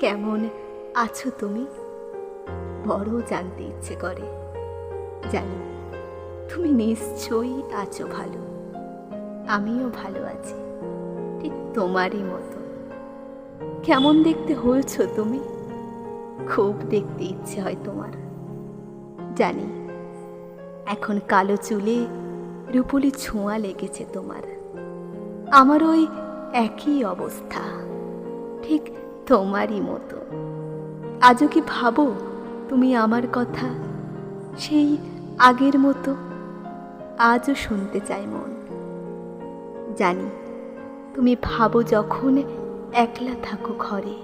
কেমন আছো তুমি? বড় জানতে ইচ্ছে করে। জানি, তুমি নিশ্চয়ই আছো ভালো। আমিও ভালো আছি, ঠিক তোমারই মতো। কেমন দেখতে হয়েছো তুমি? খুব দেখতে ইচ্ছে হয় তোমার। জানি, এখন কালো চুলে রূপলি ছোঁয়া লেগেছে তোমার। আমার ওই একই অবস্থা, ঠিক তোমারই মতো। আজও কি ভাবো তুমি আমার কথা? সেই আগের মতো আজও শুনতে চাই মন। জানি তুমি ভাবো যখন একলা থাকো ঘরে।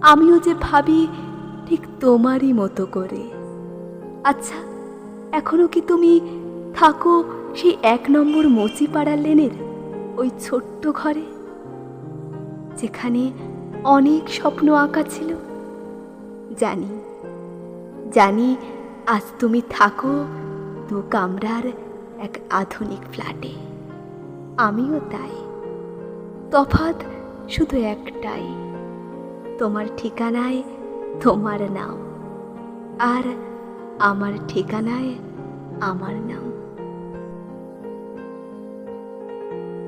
আমিও যে ভাবি ঠিক তোমারই মতো করে। আচ্ছা এখনও কি তুমি থাকো সেই এক নম্বর মুচিপাড়া লেনের ওই ছোট্ট ঘরে? যেখানে অনেক স্বপ্ন আঁকা ছিল। জানি জানি আজ তুমি থাকো দু কামরার এক আধুনিক ফ্ল্যাটে। আমিও তাই। তফাৎ শুধু একটাই, তোমার ঠিকানায় তোমার নাম। আর আমার ঠিকানায় আমার নাম।